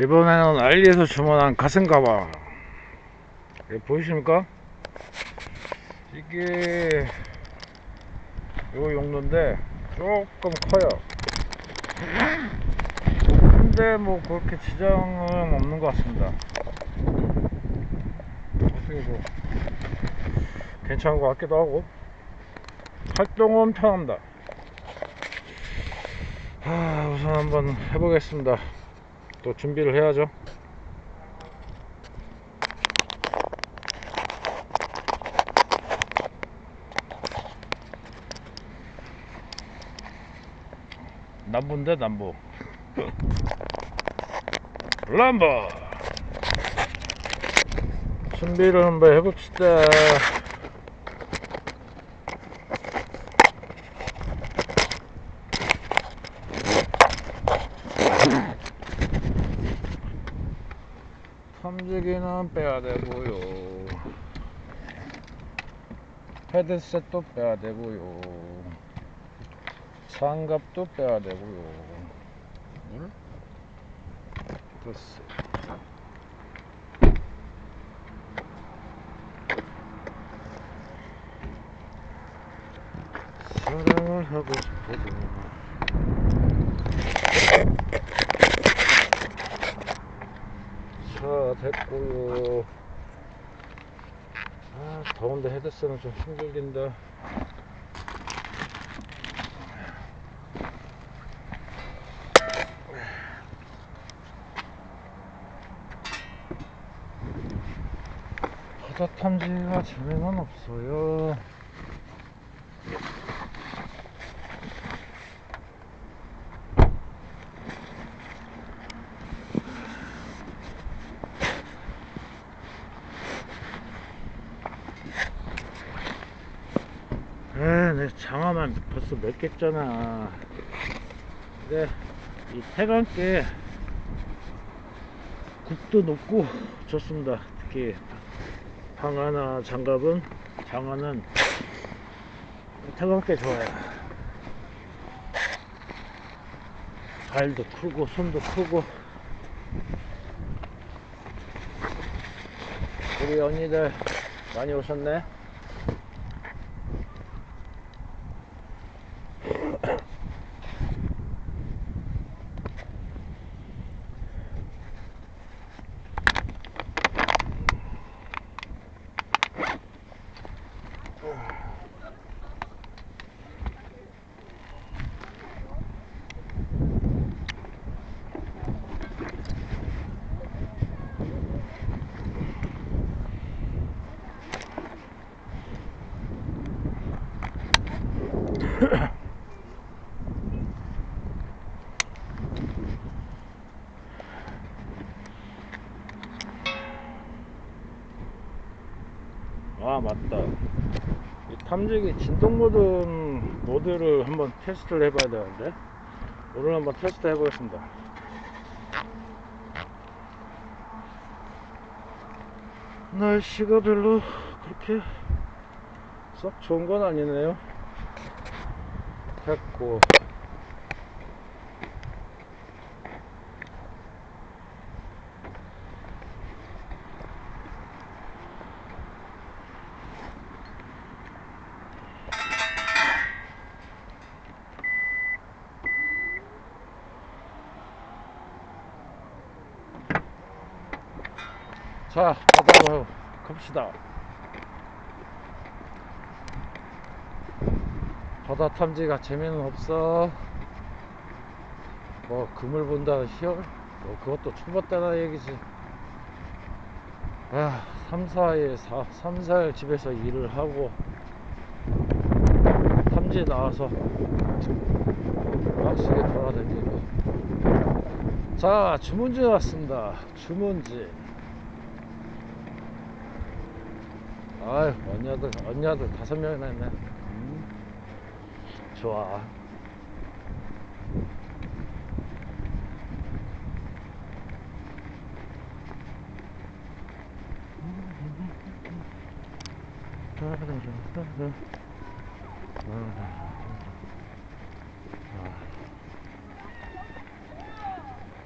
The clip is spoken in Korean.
이번에는 알리에서 주문한 가슴 가방. 이거 보이십니까? 이게 요 용도인데 조금 커요. 근데 뭐 그렇게 지장은 없는 것 같습니다. 어떻게 뭐 괜찮은 것 같기도 하고 활동은 편합니다. 아, 우선 한번 해보겠습니다. 또 준비를 해야죠. 남부인데 남부. 람보. 준비를 한번 해봅시다. 탐지기는 빼야 되고요. 헤드셋도 빼야 되고요. 장갑도 빼야 되고요. 물? 글쎄. 사랑을 하고 싶어도 자 됐고요 아 더운데 헤드셋은 좀 힘들긴다. 바다 탐지가 재미는 없어요 장화만 벌써 몇 개잖아. 근데 이 태강께 국도 높고 좋습니다. 특히 방아나 장갑은 장화는 태강께 좋아요. 발도 크고 손도 크고 우리 언니들 많이 오셨네. 아 맞다. 이 탐지기 진동 모드 모드를 한번 테스트를 해봐야 되는데. 오늘 한번 테스트 해보겠습니다. 날씨가 별로 그렇게 썩 좋은 건 아니네요 됐고 자, 바다로 갑시다. 바다 탐지가 재미는 없어. 뭐 금을 본다 희열? 뭐 그것도 초보 때나 얘기지. 아, 3, 4일, 4, 3, 4일 집에서 일을 하고 탐지 나와서 빡시게 돌아다니고. 자, 주문지 왔습니다. 주문지. 아유 언니들 언니들 다섯 명이나 했네 음, 좋아